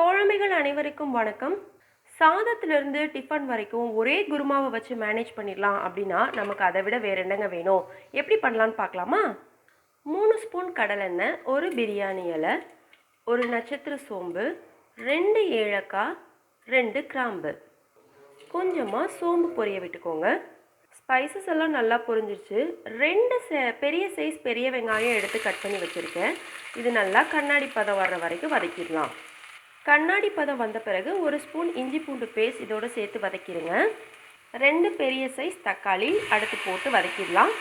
தோழமைகள் அனைவருக்கும் வணக்கம். சாதத்திலிருந்து டிஃபன் வரைக்கும் ஒரே குருமாவை வச்சு மேனேஜ் பண்ணிடலாம் அப்படின்னா நமக்கு அதை விட வேற என்னங்க வேணும்? எப்படி பண்ணலான்னு பார்க்கலாமா? மூணு ஸ்பூன் கடலெண்ணெய் ஒரு பிரியாணி இலை ஒரு நட்சத்திர சோம்பு ரெண்டு ஏலக்காய் ரெண்டு கிராம்பு. கொஞ்சமாக சோம்பு பொரிய விட்டுக்கோங்க. ஸ்பைசஸ் எல்லாம் நல்லா பொரிஞ்சிருச்சு. ரெண்டு சே- பெரிய சைஸ் பெரிய வெங்காயம் எடுத்து கட் பண்ணி வச்சுருக்கேன். இது நல்லா கண்ணாடி பதம் வர்ற வரைக்கும் வதக்கிடலாம். கண்ணாடி பதம் வந்த பிறகு ஒரு ஸ்பூன் இஞ்சி பூண்டு பேஸ்ட் இதோடு சேர்த்து வதக்கிடுங்க ரெண்டு பெரிய சைஸ் தக்காளி அடுத்து போட்டு வதக்கிடலாம்.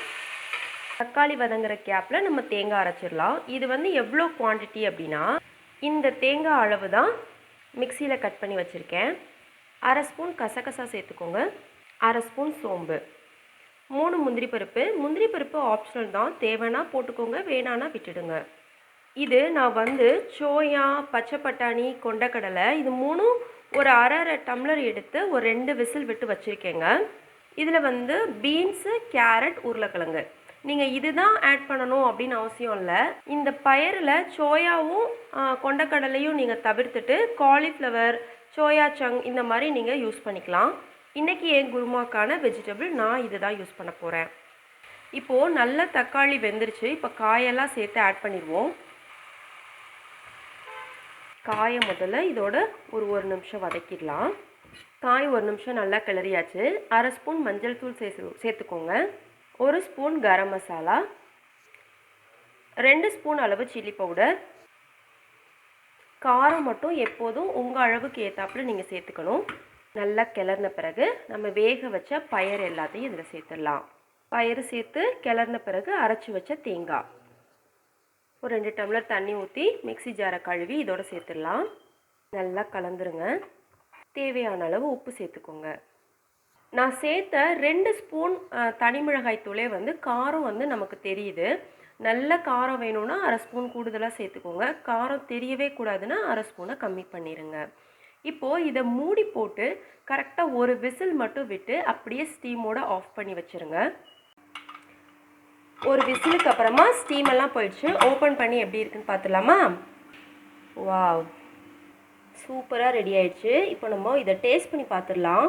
தக்காளி வதங்குற கேப்பில் நம்ம தேங்காய் அரைச்சிடலாம். இது வந்து எவ்வளோ குவாண்டிட்டி அப்படின்னா இந்த தேங்காய் அளவு தான் மிக்சியில் கட் பண்ணி வச்சுருக்கேன். அரை ஸ்பூன் கசகசா சேர்த்துக்கோங்க. அரை ஸ்பூன் சோம்பு. மூணு முந்திரி பருப்பு. முந்திரி பருப்பு ஆப்ஷனல் தான். தேவைன்னா போட்டுக்கோங்க வேணான்னா விட்டுடுங்க. இது நான் வந்து சோயா பச்சை பட்டாணி கொண்டக்கடலை இது மூணும் ஒரு அரை அரை டம்ளர் எடுத்து ஒரு ரெண்டு விசில் விட்டு வச்சுருக்கேங்க. இதில் வந்து பீன்ஸு கேரட் உருளைக்கிழங்கு. நீங்கள் இதுதான் ஆட் பண்ணணும் அப்படின்னு அவசியம் இல்லை. இந்த பயரில் சோயாவும் கொண்டக்கடலையும் நீங்கள் தவிர்த்துட்டு காலிஃப்ளவர் சோயா சங் இந்த மாதிரி நீங்கள் யூஸ் பண்ணிக்கலாம். இன்றைக்கி என் குருமாக்கான வெஜிடபிள் நான் இது தான் யூஸ் பண்ண போகிறேன் இப்போது நல்ல தக்காளி வெந்துருச்சு. இப்போ காயெல்லாம் சேர்த்து ஆட் பண்ணிடுவோம். காயை முதல்ல இதோட ஒரு ஒரு நிமிஷம் வதக்கிடலாம். காய் ஒரு நிமிஷம் நல்லா கிளறியாச்சு. அரை ஸ்பூன் மஞ்சள் தூள் சேர்த்து சேர்த்துக்கோங்க. ஒரு ஸ்பூன் கரம் மசாலா. ரெண்டு ஸ்பூன் அளவு சில்லி பவுடர். காரம் மட்டும் எப்போதும் உங்கள் அளவுக்கு ஏற்றாப்புல நீங்கள் சேர்த்துக்கணும். நல்லா கிளறின பிறகு நம்ம வேக வச்ச பயர் எல்லாத்தையும் இதில் சேர்த்துடலாம். பயிறு சேர்த்து கிளறின பிறகு அரைச்சி வச்ச தேங்காய். ஒரு ரெண்டு டம்ளர் தண்ணி ஊற்றி மிக்ஸி ஜாரை கழுவி இதோட சேர்த்துடலாம். நல்லா கலந்துருங்க. தேவையான அளவு உப்பு சேர்த்துக்கோங்க. நான் சேர்த்த ரெண்டு ஸ்பூன் தனிமிளகாய் தூளே வந்து காரம் வந்து நமக்கு தெரியுது. நல்ல காரம் வேணும்னா அரை ஸ்பூன் கூடுதலாக சேர்த்துக்கோங்க. காரம் தெரியவே கூடாதுன்னா அரை ஸ்பூனை கம்மி பண்ணிடுங்க இப்போது இதை மூடி போட்டு கரெக்டாக ஒரு விசில் மட்டும் விட்டு அப்படியே ஸ்டீமோட ஆஃப் பண்ணி வச்சுருங்க. ஒரு விசிலுக்கு அப்புறமா ஸ்டீம் எல்லாம் போயிடுச்சு. ஓப்பன் பண்ணி எப்படி இருக்குன்னு பார்த்துலாமா வா சூப்பராக ரெடி ஆயிடுச்சு. இப்போ நம்ம இதை டேஸ்ட் பண்ணி பார்த்துடலாம்.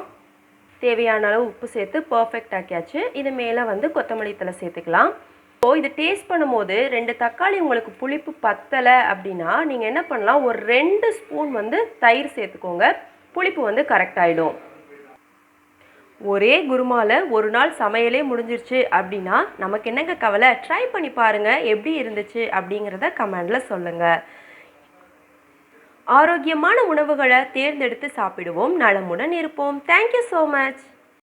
தேவையான அளவு உப்பு சேர்த்து பர்ஃபெக்ட் ஆக்கியாச்சு. இது மேலே வந்து கொத்தமல்லி தலை சேர்த்துக்கலாம். இப்போ இது டேஸ்ட் பண்ணும்போது ரெண்டு தக்காளி உங்களுக்கு புளிப்பு பத்தலை அப்படின்னா நீங்கள் என்ன பண்ணலாம்? ஒரு ரெண்டு ஸ்பூன் வந்து தயிர் சேர்த்துக்கோங்க. புளிப்பு வந்து கரெக்ட் ஆகிடும் ஒரே குருமால ஒரு நாள் சமையலே முடிஞ்சிருச்சு அப்படின்னா நமக்கு என்னங்க கவலை? ட்ரை பண்ணி பாருங்க எப்படி இருந்துச்சு அப்படிங்கிறத கமெண்ட்ல சொல்லுங்க. ஆரோக்கியமான உணவுகளை தேர்ந்தெடுத்து சாப்பிடுவோம் நலமுடன் இருப்போம். Thank you so much